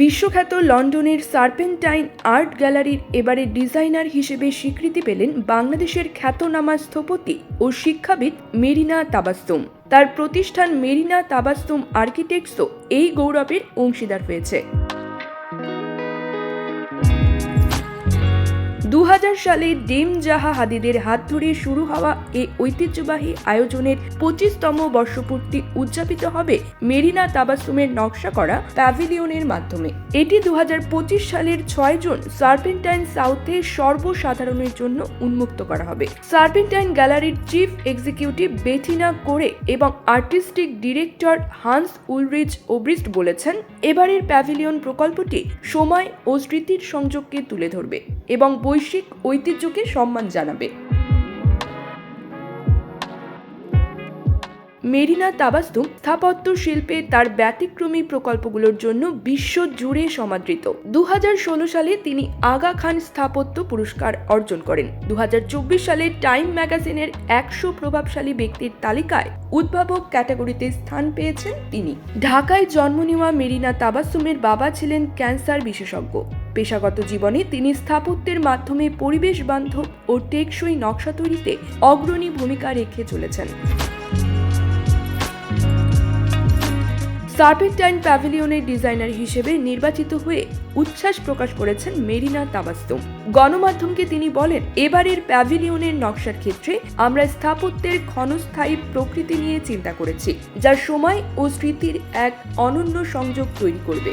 বিশ্বখ্যাত লন্ডনের Serpentine art গ্যালারির এবারে ডিজাইনার হিসেবে স্বীকৃতি পেলেন বাংলাদেশের খ্যাতনামা স্থপতি ও শিক্ষাবিদ মেরিনা তাবাস্তুম। তার প্রতিষ্ঠান মেরিনা তাবাস্তুম আর্কিটেক্টসও এই গৌরবের অংশীদার হয়েছে। সালে ডিম জাহা হাদিদের হাত ধরে শুরু হওয়া এই ঐতিহ্যবাহী আয়োজনের পঁচিশতম বর্ষপূর্তি উদযাপিত হবে মেরিনা তাবাসুমের নকশা করা প্যাভিলিয়নের মাধ্যমে। এটি দু হাজার পঁচিশ সালের ছয় জুন সার্পেন্টাইন সাউথে সর্বসাধারণের জন্য উন্মুক্ত করা হবে। সার্পেন্টাইন গ্যালারির চিফ এক্সিকিউটিভ বেথিনা করে এবং artistic director Hans Ulrich Obrist বলেছেন, এবারের প্যাভিলিয়ন প্রকল্পটি সময় ও স্মৃতির সংযোগকে তুলে ধরবে। এবং বৈশ্বিক ঐতিহ্যকে সম্মান জানাবে। মেরিনা তাবাস্তুম স্থাপত্য শিল্পে তার ব্যতিক্রমী প্রকল্পগুলোর জন্য বিশ্ব জুড়ে সমাদৃত। দুহাজার ষোলো সালে তিনি আগা খান স্থাপত্য পুরস্কার অর্জন করেন। দু হাজার চব্বিশ সালে টাইম ম্যাগাজিনের একশো প্রভাবশালী ব্যক্তির তালিকায় উদ্ভাবক ক্যাটাগরিতে স্থান পেয়েছেন তিনি। ঢাকায় জন্ম নেওয়া মেরিনা তাবাসুমের বাবা ছিলেন ক্যান্সার বিশেষজ্ঞ। পেশাগত জীবনে তিনি স্থাপত্যের মাধ্যমে পরিবেশ বান্ধব ও টেকসই নকশা তৈরিতে অগ্রণী ভূমিকা রেখে চলেছেন। সার্পেন্টাইন প্যাভিলিয়নের ডিজাইনার হিসেবে নির্বাচিত হয়ে উচ্ছ্বাস প্রকাশ করেছেন মেরিনা তাবাস্তুম গণমাধ্যমকে তিনি বলেন, এবারের প্যাভিলিয়নের নকশার ক্ষেত্রে আমরা স্থাপত্যের ক্ষণস্থায়ী প্রকৃতি নিয়ে চিন্তা করেছি, যা সময় ও স্মৃতির এক অনন্য সংযোগ তৈরি করবে।